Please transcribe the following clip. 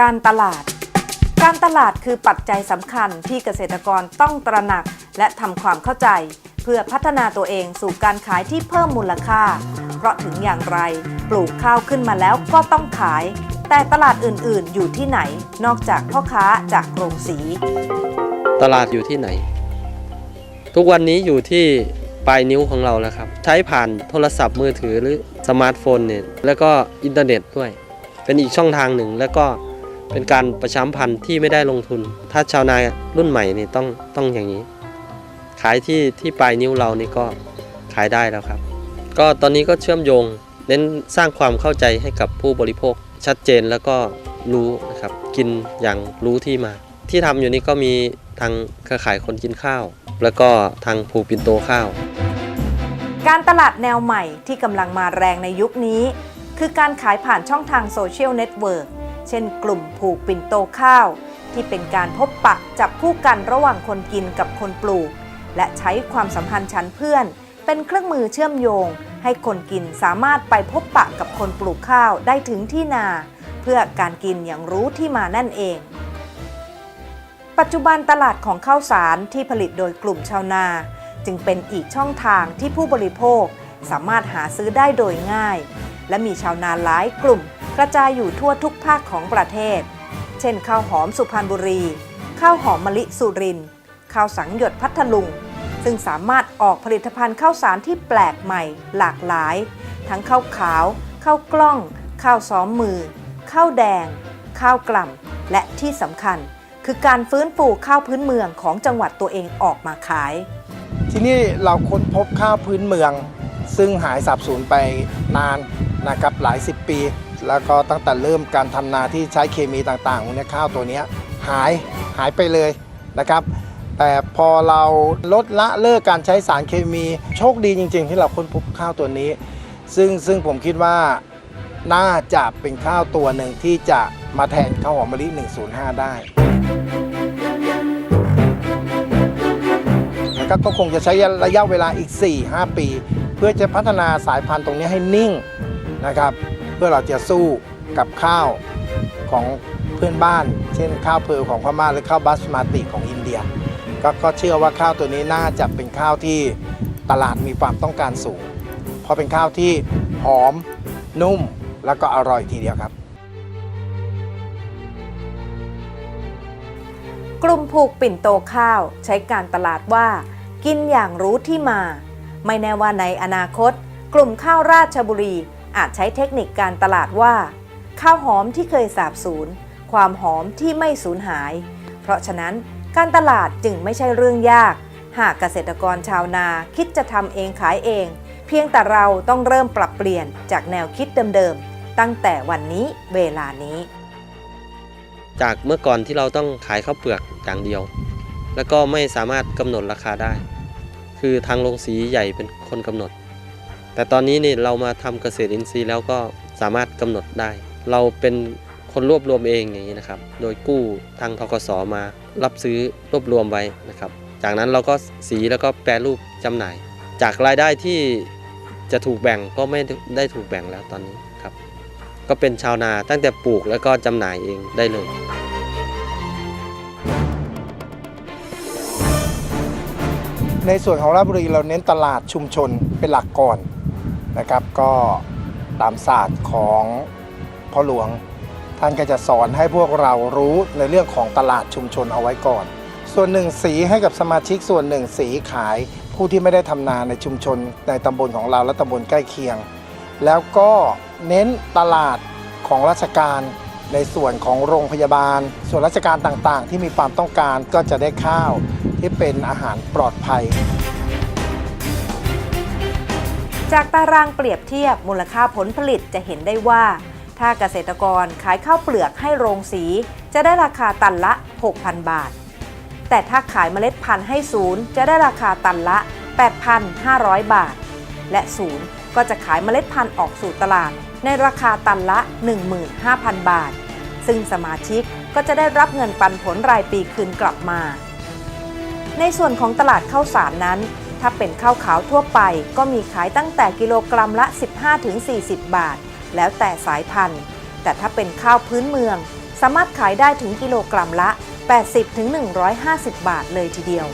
การตลาด การตลาดคือปัจจัยสำคัญที่เกษตรกรต้องตระหนักและทำความเข้าใจ เพื่อพัฒนาตัวเองสู่การขายที่เพิ่มมูลค่า เพราะถึงอย่างไรปลูกข้าวขึ้นมาแล้วก็ต้องขาย แต่ตลาดอื่นๆ อยู่ที่ไหน นอกจากพ่อค้าจากโรงสี ตลาดอยู่ที่ไหน ทุกวันนี้อยู่ที่ปลายนิ้วของเราแล้วครับ ใช้ผ่านโทรศัพท์มือถือหรือสมาร์ทโฟนเนี่ยแล้วก็อินเทอร์เน็ตด้วย เป็นอีกช่องทางหนึ่งแล้วก็ เป็นการประชามพันธ์ที่ไม่ได้ลงทุน ถ้าชาวนารุ่นใหม่นี่ต้องต้องอย่างนี้ ขายที่ที่ปลายนิ้วเรานี่ก็ขายได้แล้วครับ ก็ตอนนี้ก็เชื่อมโยง เน้นสร้างความเข้าใจให้กับผู้บริโภค ชัดเจนแล้วก็รู้นะครับกินอย่างรู้ที่มา ที่ทำอยู่นี่ก็มีทางเครือข่ายคนกินข้าว แล้วก็ทางผูกปินโตข้าว การตลาดแนวใหม่ที่กำลังมาแรงในยุคนี้ คือการขายผ่านช่องทางโซเชียลเน็ตเวิร์ก เช่นกลุ่มผูกปิ่นโตข้าว ที่เป็นการพบปะจับคู่กันระหว่างคนกินกับคนปลูก และใช้ความสัมพันธ์ชั้นเพื่อน เป็นเครื่องมือเชื่อมโยง ให้คนกินสามารถไปพบปะกับคนปลูกข้าวได้ถึงที่นา เพื่อการกินอย่างรู้ที่มานั่นเอง ปัจจุบันตลาดของข้าวสารที่ผลิตโดยกลุ่มชาวนา จึงเป็นอีกช่องทางที่ผู้บริโภคสามารถหาซื้อได้โดยง่าย และมีชาวนาหลายกลุ่ม กระจายอยู่ทั่วทุกภาคของประเทศ เช่นข้าวหอมสุพรรณบุรี ข้าวหอมมะลิสุรินทร์ข้าวสังหยดพัทลุง ซึ่งสามารถออกผลิตภัณฑ์ข้าวสารที่แปลกใหม่ หลากหลาย ทั้งข้าวขาว ข้าวกล้อง ข้าวซ้อมมือ ข้าวแดง ข้าวกล่ำ และที่สำคัญ คือการฟื้นฟูข้าวพื้นเมืองของจังหวัดตัวเองออกมาขาย ที่นี่เราค้นพบข้าวพื้นเมือง ซึ่งหายสับสูญไปนานนะครับหลายสิบปี แล้วก็ตั้งแต่เริ่มการทำนาที่ใช้เคมีต่างๆเนี้ยข้าวตัวเนี้ยหายหายไปเลยนะครับ แต่พอเราลดละเลิกการใช้สารเคมีโชคดีจริง ๆ ที่เราค้นพบข้าวตัวนี้ ซึ่งซึ่งผมคิดว่าน่าจะเป็นข้าวตัวหนึ่งที่จะมาแทนข้าวหอมมะลิ 105 ได้นะครับก็คงจะใช้ระยะเวลาอีก 4-5 ปี เพื่อจะพัฒนาสายพันธุ์ตรงนี้ให้นิ่งนะครับ เพื่อเราจะสู้กับข้าวของเพื่อนบ้าน เช่นข้าวเพลของพม่าหรือข้าวบาสมาติของอินเดียกก็เชื่อว่าข้าวตัวนี้น่าจะเป็นข้าวที่ตลาดมีความต้องการสูง เพราะเป็นข้าวที่หอมนุ่มแล้วก็อร่อยทีเดียวครับ กลุ่มผูกปิ่นโตข้าวใช้การตลาดว่า กินอย่างรู้ที่มา ไม่แน่ว่าในอนาคต กลุ่มข้าวราชบุรี อาจใช้เทคนิคการตลาดว่า ข้าวหอมที่เคยสาบสูญความหอมที่ไม่สูญหาย เพราะฉะนั้นการตลาดจึงไม่ใช่เรื่องยาก หากเกษตรกรชาวนาคิดจะทำเองขายเอง เพียงแต่เราต้องเริ่มปรับเปลี่ยนจากแนวคิดเดิมๆ ตั้งแต่วันนี้เวลานี้ จากเมื่อก่อนที่เราต้องขายข้าวเปลือกอย่างเดียว แล้วก็ไม่สามารถกำหนดราคาได้ คือทางโรงสีใหญ่เป็นคนกำหนด แต่ตอนนี้นี่เรามาทำเกษตรอินทรีย์แล้วก็สามารถกำหนดได้ เราเป็นคนรวบรวมเองอย่างนี้นะครับ โดยกู้ทางทกสมารับซื้อรวบรวมไว้นะครับ จากนั้นเราก็สีแล้วก็แปรรูปจำหน่าย จากรายได้ที่จะถูกแบ่งก็ไม่ได้ถูกแบ่งแล้วตอนนี้ครับ ก็เป็นชาวนาตั้งแต่ปลูกแล้วก็จำหน่ายเองได้เลยในส่วนของราชบุรีเราเน้นตลาดชุมชนเป็นหลักก่อน นะครับ ก็ตามศาสตร์ของพ่อหลวง ท่านก็จะสอนให้พวกเรารู้ในเรื่องของตลาดชุมชนเอาไว้ก่อน ส่วนหนึ่งสีให้กับสมาชิกส่วนหนึ่งสีขายผู้ที่ไม่ได้ทำนาในชุมชนในตำบลของเราและตำบลใกล้เคียง แล้วก็เน้นตลาดของราชการในส่วนของโรงพยาบาล ส่วนราชการต่างๆ ที่มีความต้องการก็จะได้ข้าวที่เป็นอาหารปลอดภัย จากตารางเปรียบเทียบมูลค่าผลผลิตจะเห็นได้ว่า ถ้าเกษตรกรขายข้าวเปลือกให้โรงสี จะได้ราคาตันละ 6,000 บาท แต่ถ้าขายเมล็ดพันธุ์ให้ศูนย์จะได้ราคาตันละ 8,500 บาท และศูนย์ก็จะขายเมล็ดพันธุ์ออกสู่ตลาด ในราคาตันละ 15,000 บาท ซึ่งสมาชิกก็จะได้รับเงินปันผลรายปีคืนกลับมา ในส่วนของตลาดข้าวสารนั้น ถ้าเป็นข้าวขาวทั่วไปก็มีขายตั้งแต่กิโลกรัมละ 15-40 บาท แล้วแต่สายพันธุ์ แต่ถ้าเป็นข้าวพื้นเมือง สามารถขายได้ถึงกิโลกรัมละ 80-150 บาทเลยทีเดียว